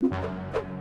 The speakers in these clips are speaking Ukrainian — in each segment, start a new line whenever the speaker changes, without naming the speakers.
you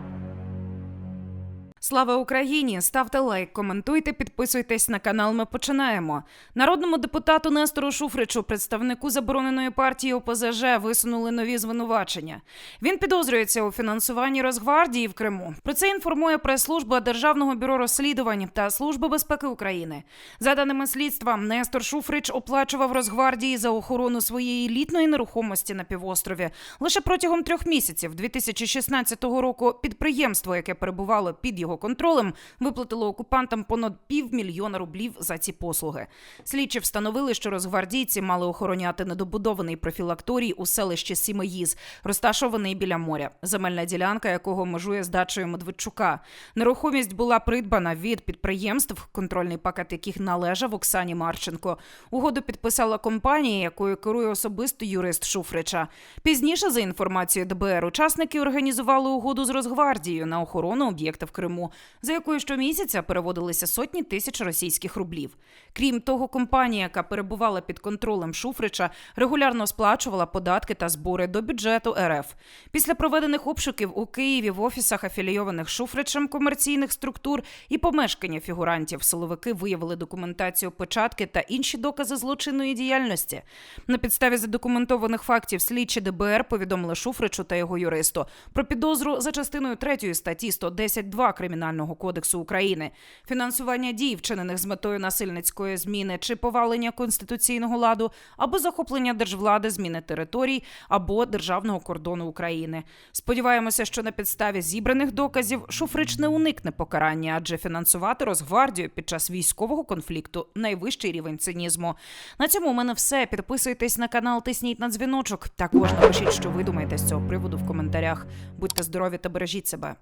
Слава Україні! Ставте лайк, коментуйте, підписуйтесь на канал. Ми починаємо. Народному депутату Нестору Шуфричу, представнику забороненої партії ОПЗЖ, висунули нові звинувачення. Він підозрюється у фінансуванні Росгвардії в Криму. Про це інформує прес-служба Державного бюро розслідувань та Служби безпеки України. За даними слідства, Нестор Шуфрич оплачував Росгвардії за охорону своєї елітної нерухомості на півострові. Лише протягом трьох місяців 2016 року підприємство, яке перебувало під його контролем, виплатило окупантам понад півмільйона рублів за ці послуги. Слідчі встановили, що розгвардійці мали охороняти недобудований профілакторій у селищі Сімеїз, розташований біля моря, земельна ділянка якого межує з дачею Медведчука. Нерухомість була придбана від підприємств, контрольний пакет яких належав Оксані Марченко. Угоду підписала компанія, якою керує особисто юрист Шуфрича. Пізніше, за інформацією ДБР, учасники організували угоду з Росгвардією на охорону об'єкта в Криму, за якою щомісяця переводилися сотні тисяч російських рублів. Крім того, компанія, яка перебувала під контролем Шуфрича, регулярно сплачувала податки та збори до бюджету РФ. Після проведених обшуків у Києві в офісах афілійованих Шуфричем комерційних структур і помешкання фігурантів силовики виявили документацію печатки та інші докази злочинної діяльності. На підставі задокументованих фактів слідчі ДБР повідомили Шуфричу та його юристу про підозру за частиною 3 статті 110.2 Кримінального кодексу України, фінансування дій, вчинених з метою насильницької зміни чи повалення конституційного ладу, або захоплення держвлади, зміни територій або державного кордону України. Сподіваємося, що на підставі зібраних доказів Шуфрич не уникне покарання, адже фінансувати Росгвардію під час військового конфлікту найвищий рівень цинізму. На цьому у мене все. Підписуйтесь на канал, тисніть на дзвіночок. Також напишіть, що ви думаєте з цього приводу в коментарях. Будьте здорові та бережіть себе.